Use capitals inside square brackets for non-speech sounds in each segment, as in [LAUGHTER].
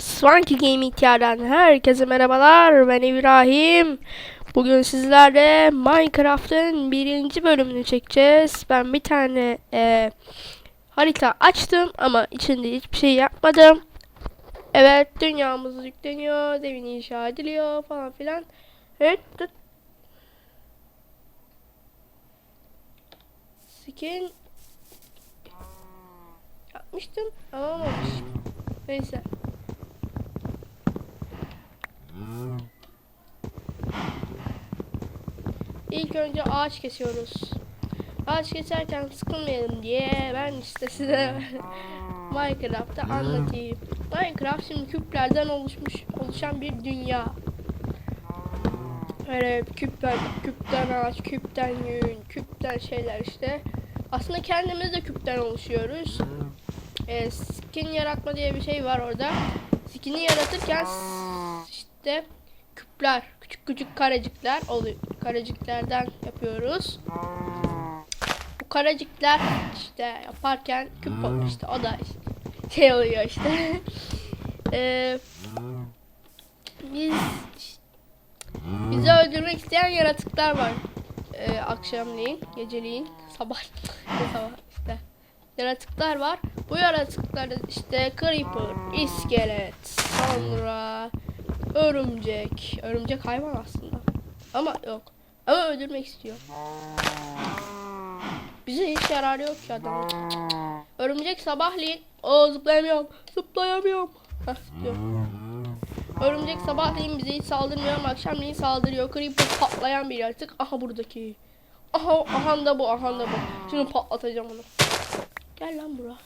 Swanky Gaming TR'den herkese merhabalar. Ben İbrahim. Bugün sizlerle Minecraft'ın birinci bölümünü çekeceğiz. Ben bir tane e, harita açtım ama içinde hiçbir şey yapmadım. Evet dünyamız yükleniyor, devin inşa ediliyor falan filan. Evet. tut- Skin yapmıştım ama olmamış. Neyse. İlk önce ağaç kesiyoruz. Ağaç keserken sıkılmayalım diye ben işte size [LAUGHS] Minecraft'ta anlatayım. Minecraft şimdi küplerden oluşmuş oluşan bir dünya. Böyle küpten, küpten ağaç, küpten yün, küpten şeyler işte. Aslında kendimiz de küpten oluşuyoruz. E, skin yaratma diye bir şey var orada. Skin'i yaratırken işte küpler, küçük küçük karecikler oluyor. Kareciklerden yapıyoruz. Bu karecikler işte yaparken küp oluyor işte. O da işte şey oluyor işte. [LAUGHS] E, biz bizi öldürmek isteyen yaratıklar var. E, akşamleyin, geceliğin, sabah, [LAUGHS] sabah işte yaratıklar var. Bu yaratıklar işte creeper, iskelet, sonra örümcek. Örümcek hayvan aslında. Ama yok. Ama öldürmek istiyor. Bize hiç yararı yok ki adamın. Örümcek sabahleyin o zıplayamıyorum. Zıplayamıyorum. Heh. Örümcek sabahleyin bize hiç saldırmıyor ama akşamleyin saldırıyor. Creeper patlayan bir yaratık. Aha buradaki. Aha, aha da bu, aha da bu. Şimdi patlatacağım onu. Gel lan bura.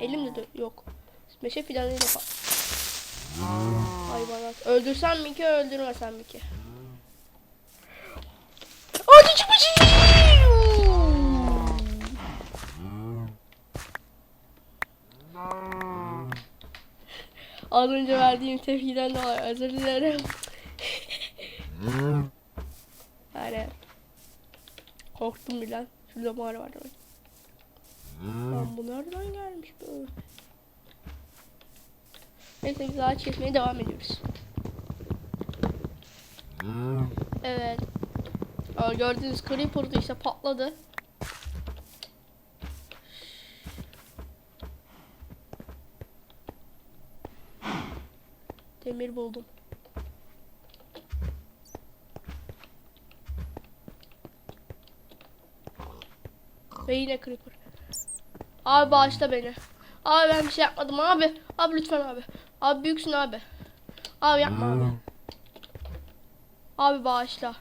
Elimde de yok. Meşe fidanıyla pat. Hayvanat. Öldürsem mi ki öldürmesem mi ki? Hadi çıkmışım. Az önce verdiğim tepkiden dolayı özür dilerim. yani korktum bir lan. Şurada mağara var demek. Lan bu nereden gelmiş böyle? Neyse biz ağaç kesmeye devam ediyoruz. Evet. Aa, gördüğünüz creeper da işte patladı. Demir buldum. Ve yine creeper. Abi bağışla beni. Abi ben bir şey yapmadım abi. Abi lütfen abi. Abi büyüksün abi. Abi yapma abi. Abi bağışla.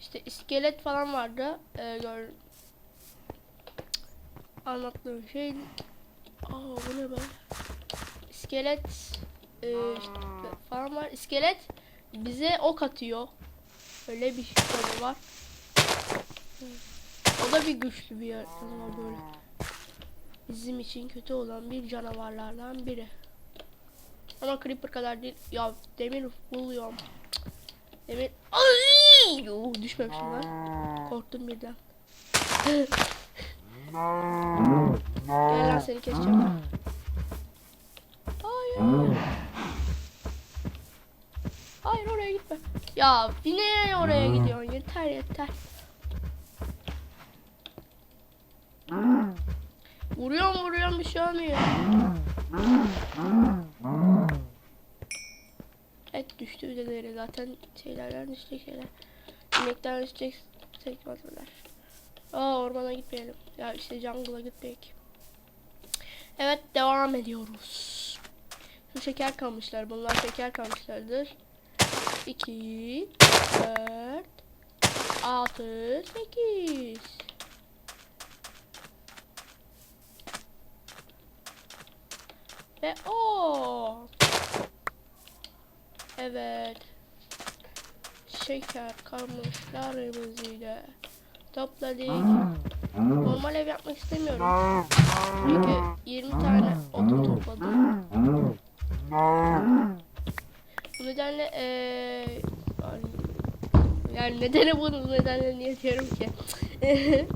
İşte iskelet falan vardı. Ee, gör... Anlattığım şey. Aa bu ne be? İskelet e, işte falan var. İskelet bize ok atıyor. Öyle bir şey var. O da bir güçlü bir yer. Böyle. Bizim için kötü olan bir canavarlardan biri. Ama Creeper kadar değil. Ya demir buluyorum. Demir... Ay! Yuh, düşmemişim lan. Korktum birden. Gel lan seni keseceğim. Hayır. Hayır oraya gitme. Ya yine oraya gidiyorsun. Yeter yeter. Vuruyorum vuruyorum bir şey olmuyor. De deri zaten şeylerden düşecek şeyler. İnekten düşecek sekmezler. Aa ormana gitmeyelim. Ya işte jungle'a gitmek. Evet devam ediyoruz. Şu şeker kalmışlar. Bunlar şeker kalmışlardır. 2 4 6 8 Ve o. Evet. Şeker kamışlarımızı da topladık. Normal ev yapmak istemiyorum. Çünkü 20 tane odun topladım. Bu nedenle eee yani nedeni bunu bu nedenle niye diyorum ki? [LAUGHS]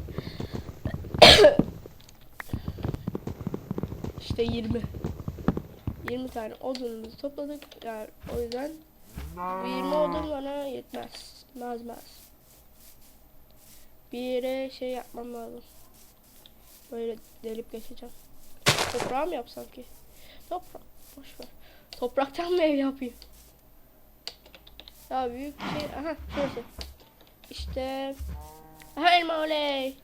işte 20. 20 tane odunumuzu topladık. Yani o yüzden bu 20 odun bana yetmez. Yetmez. Bir yere şey yapmam lazım. Böyle delip geçeceğim. Toprağa mı yapsam ki? Toprak. Boş ver. Topraktan mı ev yapayım? Ya büyük bir şey. Aha şurası. İşte. Aha elma oley.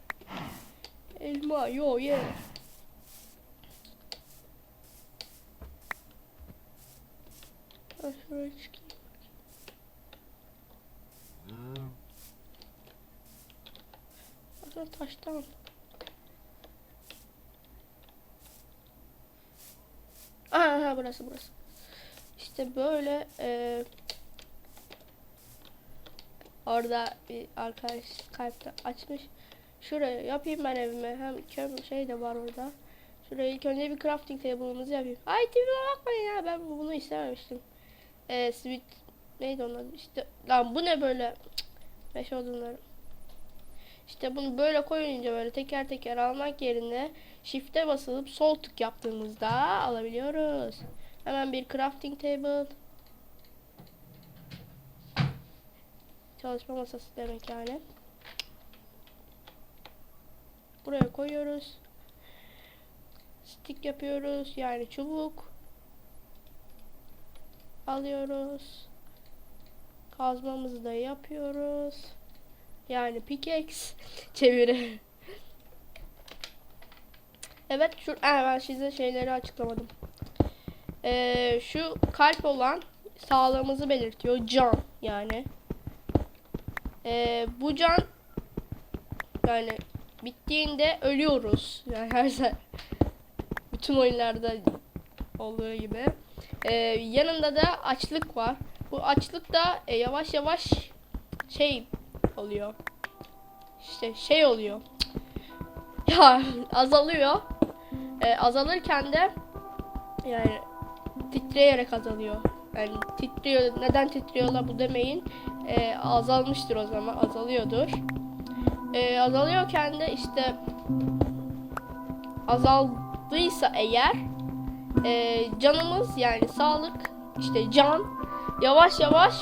Elma yo ye. Ha, şuraya çıkayım. Taştan. Aha, burası burası. İşte böyle e, orada bir arkadaş Skype'da açmış. Şuraya yapayım ben evime. Hem köm şey de var orada. Şuraya ilk önce bir crafting table'ımızı yapayım. Ay tipime bakmayın ya ben bunu istememiştim. E, sweet neydi onun adı? İşte lan bu ne böyle? Cık, Meşe odunları. İşte bunu böyle koyunca böyle teker teker almak yerine shift'e basılıp sol tık yaptığımızda alabiliyoruz. Hemen bir crafting table. Çalışma masası demek yani. Buraya koyuyoruz. Stick yapıyoruz. Yani çubuk. Alıyoruz. Kazmamızı da yapıyoruz. Yani pickaxe çeviri. evet şu Aa, ben size şeyleri açıklamadım. Ee, şu kalp olan sağlığımızı belirtiyor. Can yani. Ee, bu can yani bittiğinde ölüyoruz. Yani her se- bütün oyunlarda olduğu gibi. Ee, yanında da açlık var. Bu açlık da e, yavaş yavaş şey oluyor. İşte şey oluyor. Ya azalıyor. Ee, azalırken de yani titreyerek azalıyor. Yani titriyor. Neden titriyorlar bu demeyin. Ee, azalmıştır o zaman. Azalıyordur. Ee, azalıyorken de işte azaldıysa eğer e, canımız yani sağlık işte can yavaş yavaş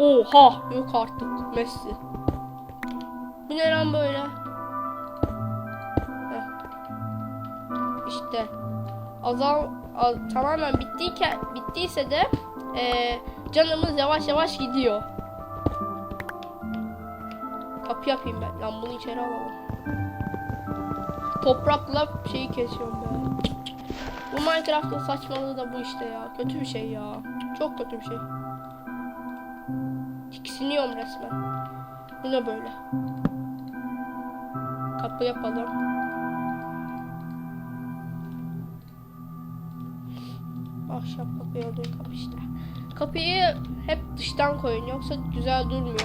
oha yok artık Messi bu ne lan böyle Heh. işte azal az, tamamen bittiyken bittiyse de e, canımız yavaş yavaş gidiyor kapı yapayım ben lan bunu içeri alalım toprakla şeyi kesiyorum ben bu Minecraft'ın saçmalığı da bu işte ya. Kötü bir şey ya. Çok kötü bir şey. Tiksiniyorum resmen. Bu ne böyle? Kapı yapalım. Ahşap kapı olduğu kapı işte. Kapıyı hep dıştan koyun yoksa güzel durmuyor.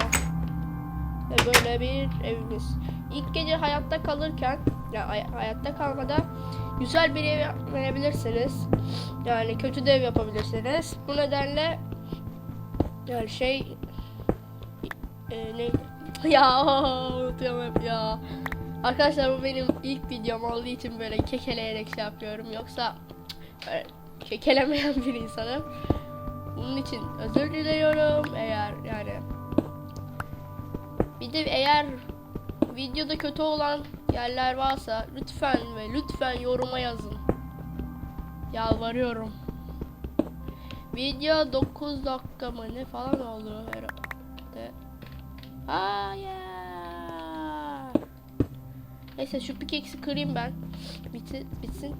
Ve böyle bir evimiz. İlk gece hayatta kalırken, ya hay- hayatta kalmada güzel bir ev verebilirsiniz. Yani kötü de ev yapabilirsiniz. Bu nedenle yani şey e, ne [LAUGHS] ya unutuyorum hep ya. Arkadaşlar bu benim ilk videom olduğu için böyle kekeleyerek şey yapıyorum. Yoksa böyle kekelemeyen [LAUGHS] bir insanım. Bunun için özür diliyorum. Eğer yani bir de eğer videoda kötü olan yerler varsa lütfen ve lütfen yoruma yazın. Yalvarıyorum. Video 9 dakika mı ne falan oldu herhalde. Hayır. Neyse şu pickaxe'i kırayım ben. Biti, bitsin.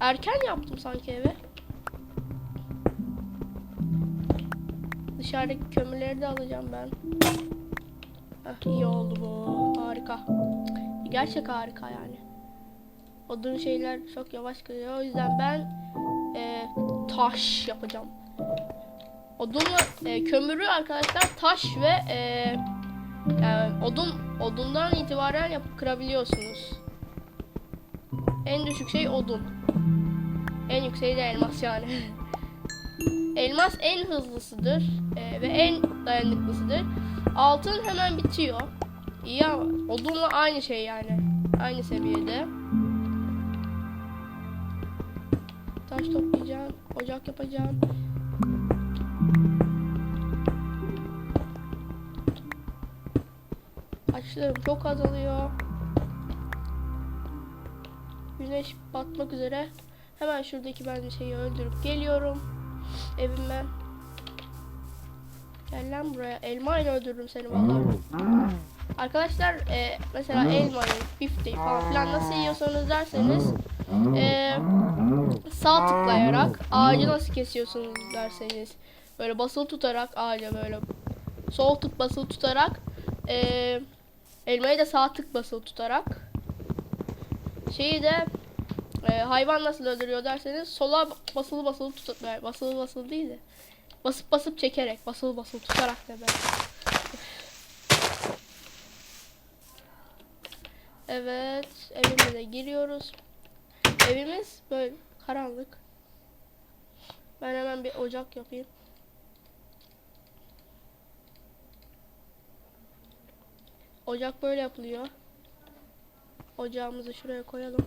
Erken yaptım sanki eve. Dışarıdaki kömürleri de alacağım ben. Heh, iyi oldu bu. Harika. Gerçek harika yani. Odun şeyler çok yavaş kırıyor. O yüzden ben e, taş yapacağım. Odunla e, kömürü arkadaşlar taş ve e, yani odun odundan itibaren yapıp kırabiliyorsunuz. En düşük şey odun. En yükseği de elmas yani. [LAUGHS] elmas en hızlısıdır e, ve en dayanıklısıdır. Altın hemen bitiyor. Ama odunla aynı şey yani. Aynı seviyede. Taş toplayacağım. Ocak yapacağım. Açlarım çok azalıyor. Güneş batmak üzere. Hemen şuradaki ben şeyi öldürüp geliyorum. Evime. Gel lan buraya. Elma ile öldürürüm seni vallahi. Arkadaşlar e, mesela elmayı, bifteyi falan filan nasıl yiyorsanız derseniz e, sağ tıklayarak ağacı nasıl kesiyorsunuz derseniz böyle basılı tutarak ağaca böyle sol tık basılı tutarak e, elmayı da sağ tık basılı tutarak şeyi de e, hayvan nasıl öldürüyor derseniz sola basılı basılı tutup yani basılı basılı değil de basıp basıp çekerek basılı basılı tutarak böyle. Evet, evimize giriyoruz. Evimiz böyle karanlık. Ben hemen bir ocak yapayım. Ocak böyle yapılıyor. Ocağımızı şuraya koyalım.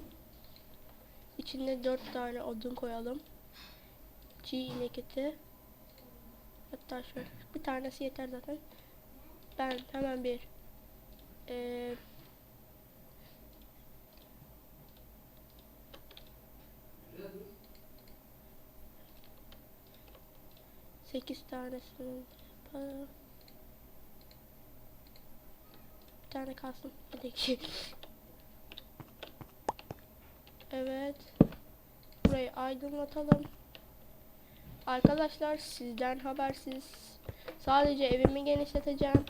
İçine dört tane odun koyalım. Çiğ inek eti. Hatta şöyle bir tanesi yeter zaten. Ben hemen bir eee 8 tanesini yapalım. Bir tane kalsın. Bir iki. Evet. Burayı aydınlatalım. Arkadaşlar sizden habersiz sadece evimi genişleteceğim.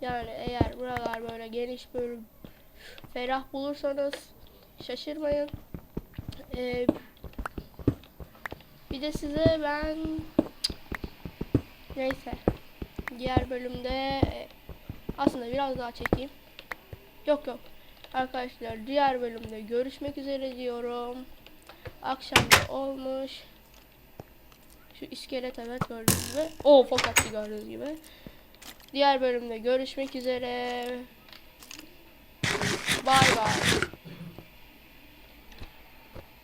Yani eğer buralar böyle geniş böyle ferah bulursanız şaşırmayın. Ee, bir de size ben Neyse. Diğer bölümde aslında biraz daha çekeyim. Yok yok. Arkadaşlar diğer bölümde görüşmek üzere diyorum. Akşam da olmuş. Şu iskelet evet gördüğünüz gibi. O fokatçı gördüğünüz gibi. Diğer bölümde görüşmek üzere. Bay bay.